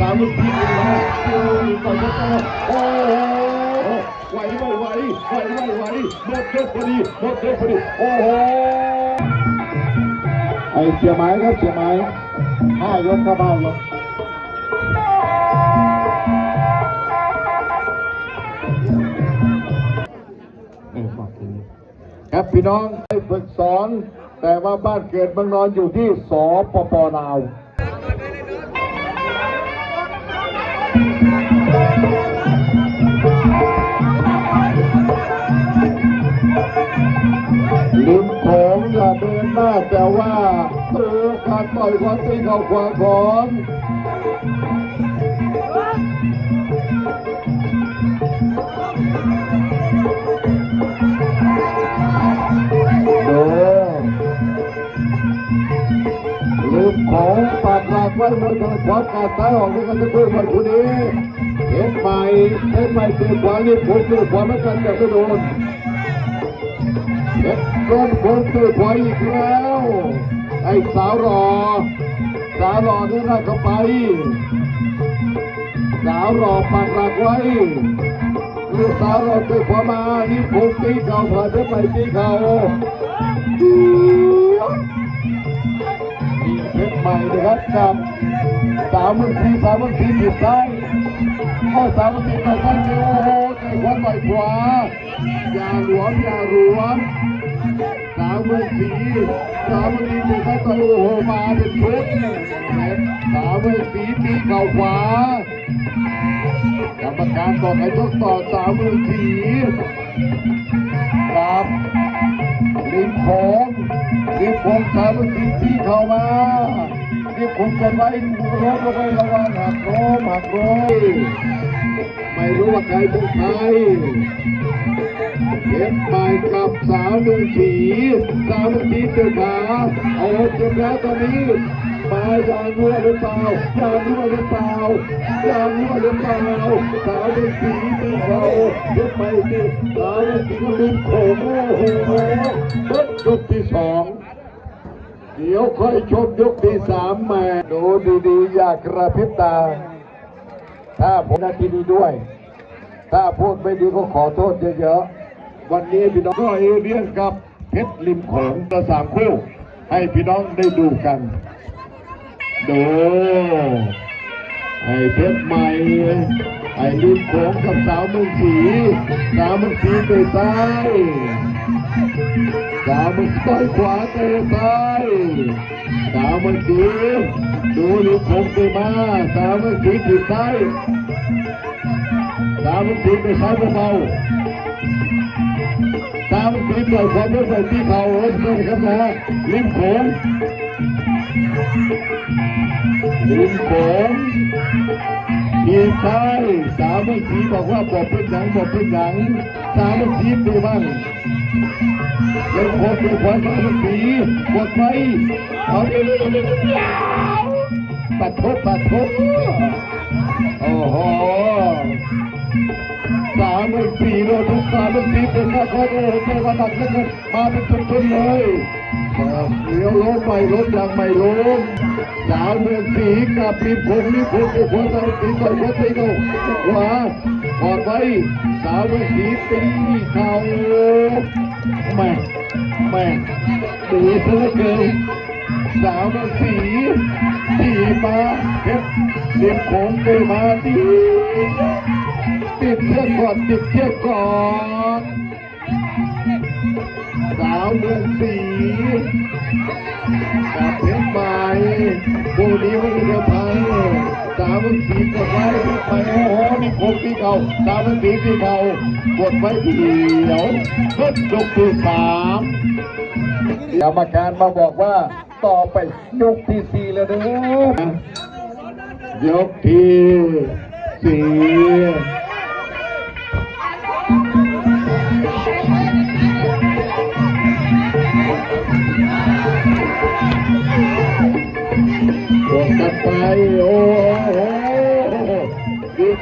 สามมือทีนะโอ้ยต่อยกันต่อโอ้โหไหวไม่ไหวไหวไม่ไหวหมดยกพอดีหมดยกพอดีโอ้โหไอ้เสียไม้ครับเสียไม้ห้ายกครับห้ายกครับพี่น้องได้ฝึกสอนแต่ว่าบ้านเกิดเมืองนอนอยู่ที่สปปลาว ต่อยความตีเข่าขวาของดูลิมโขงปัดหลักไว้บนทางขวาการซ้ายออกนี่ก็จะพูดวันคุณนี้เห็นใหม่เห็นใหม่ตีขวาลิมโขงตีขวาไม่กันแต่ไม่โดนเด็กก้นคนตื่นไว้อีกแล้วไอ้สาวรอ สาวรอนี่น่าเข้าไป สาวรอปักหลักไว้ลูกสาวรอตื่นขวามานี่ผมตีเข่าผ่านไปตีเขามีเพชรใหม่นะครับกับสาวมึงทีสาวมึงทีผิดซ้ายข้อสาวมึงทีไปซ้ายโอ้โหใจขวาต่อยขวาอย่าหลวมอย่าหลวม มืองศรีสาวเมืองศรีเป็นข้าต่อยโหมาเป็นชุดสาวเมืองศรีตีเข่าขวากรรมการบอกให้ทดสอบสาวมืองศรีครับริมโขงริมโขงสาวมืองศรีตีเข่ามาริมโขงกันไว้รถก็ไประวังหักโรมหักโรยไม่รู้ว่าใครเป็นใคร เก็บไปกับสาวเมืองศรีสาวเมืองศรีเตือนขาเอาเก็บแล้วตอนนี้มายางรั่วหรือเปล่ายางรั่วหรือเปล่ายางรั่วหรือเปล่าสาวเมืองศรีตีเขาเก็บไปที่สาวเมืองศรีลืมโขงโอ้โหเบิดยกที่สองเดี๋ยวค่อยชมยกที่สามม่ดูดีๆอย่ากระพริบตา ถ้าผมนาทีนี้ด้วย ถ้าพูดไม่ดีก็ขอโทษเยอะๆ วันนี้พี่น้องก็เอเรียนกับเพชรริมโขงประสามคู่ให้พี่น้องได้ดูกันดูไอ้เพชรใหม่ ไอ้ริมโขงกับสาวเมืองศรีสาวเมืองศรีเตะซ้ายสาวเมืองศรีต่อยขวาเตะซ้ายสาวเมืองศรีดูริมโขงเตะมาสาวเมืองศรีถีบซ้ายสาวมสีไปซ้ายเบาๆ สามสีปล่อยความรู้สึกที่เขาเล่นด้วยครับนะริมโขงริมโขงทีซ้ายสามสีบอกว่าบอกเป็นหนังบอกเป็นหนังสามสีไปบ้างเล่นโคตรขวาสามสีกดไปเอาเองปัดทบปัดทบโอ้โห สามหมื่นสี่โลทุกสามหมื่นสีเป็นข้าคอยโอ้โหเทวดาเกินมาเป็นชุดๆเลยเลี้ยวล้มไม่ล้มยังไม่ล้มสามหมื่นสี่กับริมพงริมพงไอ้คนสามสีต่อยคนตีเขาขวาปอดไว้สามหมื่นสี่ตีเขาแม่แม่ตีเสือเกินสามหมื่นสี่ตีมาเพชรริมพงตีมาตี ติดเชือกก่อนติดเชือกก่อนสาวเมืองสีกับเพชรใหม่ผู้นี้ไม่เดือดพันสาวเมืองสีกดไว้ไปโอ้โหนี่ผมที่เขาสาวเมืองสีที่เขากดไว้เดียวเพิ่มยกที่สามกรรมการมาบอกว่าต่อไปยกที่สี่แล้วนะยกที่สี่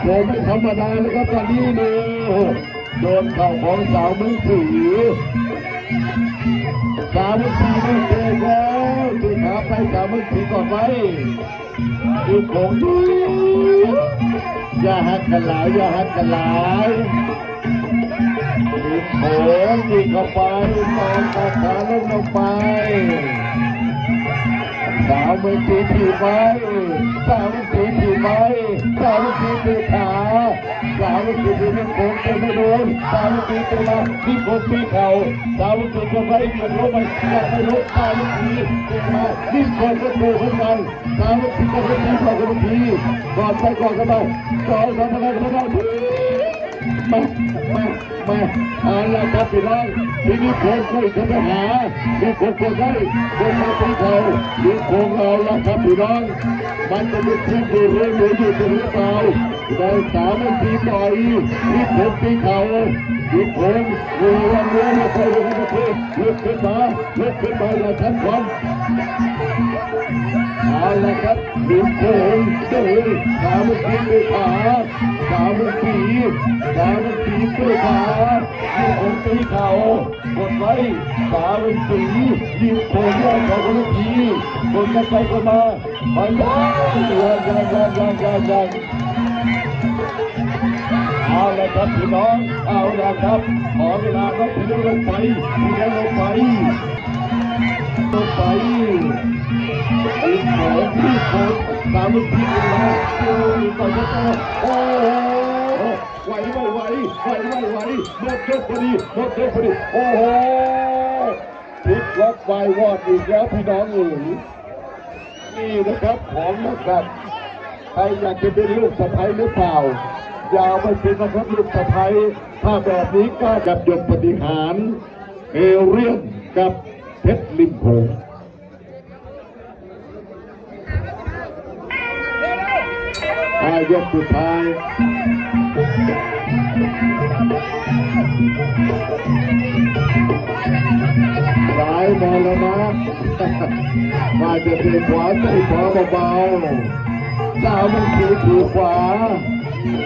ดีผมไม่ธรรมดาเลยครับตอนนี้เนี่ยโดนเข่าของสาวมือสีสาวมือสีไม่เจอแล้วที่ขาไปสาวมือสีก่อนไว้ดีผมดีอย่าหักกันหลายอย่าหักกันหลายรีบโผล่ยิงเข้าไปตอนตาขาลงลงไป สาวมือตีถีบไว้สาวมือตีถีบไว้สาวมือตีตีขาสาวมือตีตีไม่โค้งจะไม่โดนสาวมือตีตีมาที่โค้งตีเข่าสาวมือตีจะไปเหยียบลงไปอยากไม่ลงสาวมือตีตีมาที่โค้งก็โค้งเหมือนกันสาวมือตีก็เป็นตีก่อนกันทีก่อนไปก่อนกันไปสองสามกันกันกัน มามามาเอาละครับพี่น้องทีนี้โค้งคุยกันหาทีโค้งค้งได้โค้งมาตีเขาดูโคงเราล้วครับพี่น้องมันจะมีที่ดูเรื่องหรืออยู่ตรงหรือเปล่าได้สามนาทีต่อยที่ผมตีเขาดูโคงดูวันนี้มาคอยกันทีลุกขึ้นมาลุกขึ้นมาแล้วทั้งวัน เอาละครับดูโคงดูสามนาทีด้วยขาสามทีสามทีด้วยขาที่ผมตีเขากดไว้สามนาทียิงโคงแรกของคนทีคนกันไปคนมาไปยังยังยังยังยังยังยังเอาละครับพี่น้องเอาละครับขอเวลาครับพี่น้องลงไปพี่น้องลงไปลงไป อีกสองที่คนสามที่คนมาโอ้ยต่อต่อโอ้โหไหวไม่ไหวไหวไม่ไหวหมดยกพอดีหมดยกพอดีโอ้โหพลิกล็อกไฟวอดอีกแล้วพี่น้องเอ๋ยนี่นะครับของนะครับใครอยากจะเป็นลูกสะใภ้หรือเปล่าอย่าเอาไปเป็นนะครับลูกสะใภ้ถ้าแบบนี้ก็จับยกปฏิหารเอเรียนกับเพชรลิมโพ ยกสุดท้ายซ้ายมาแล้วนะว่าจะเตะขวาใส่ขวาเบาๆสาวมึงสีถีขวา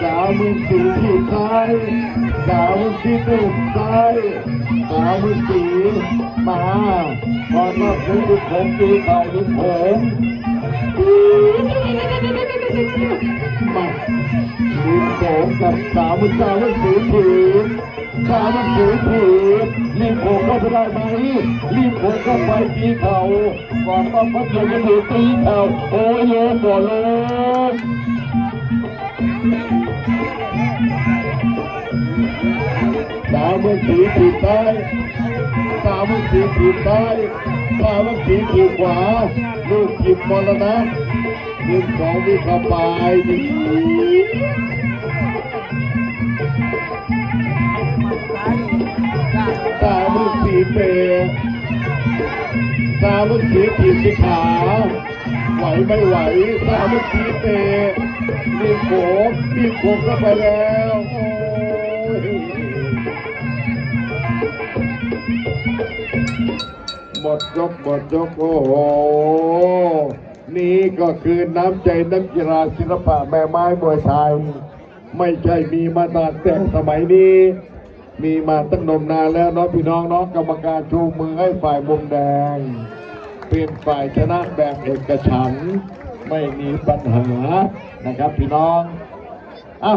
สาวมึงสีถีซ้ายสาวมึงสีตูดซ้ายสาวมึงสีมาพอมาถึงลูกผมตีเข่าลูกผม มาลูกผมกับสาวมึงสาวมึงสีถีสาวมึงสีถีรีบโผล่เข้าไปได้ไหมรีบโผล่เข้าไปตีเข่าก่อนต้องพัดลมจะถือตีเข่าโอ้ยโยนก่อนเลยสามันสีขีดซ้สามันสีขีดซ้ ยสาวันสีขีดขวา ลูกขีดมรณะลูกสองมีเข้าไปดีสาวันสีเปย์สาวันสีขีดสีขาไหวไม่ไหวสาวันสีเปย์มีโขงมีโขงเข้าไปแล้ว หมดยกหมดยกโอ้โห นี่ก็คือน้ำใจนักกีฬาศิลปะแม่ไม้มวยไทยไม่ใช่มีมานานแต่สมัยนี้ มีมาตั้งนมนานแล้วเน้องพี่น้องเน้องกรรมการชูมือให้ฝ่ายมุมแดง เป็นฝ่ายชนะแบบเอกฉันไม่มีปัญหานะครับพี่น้องอะ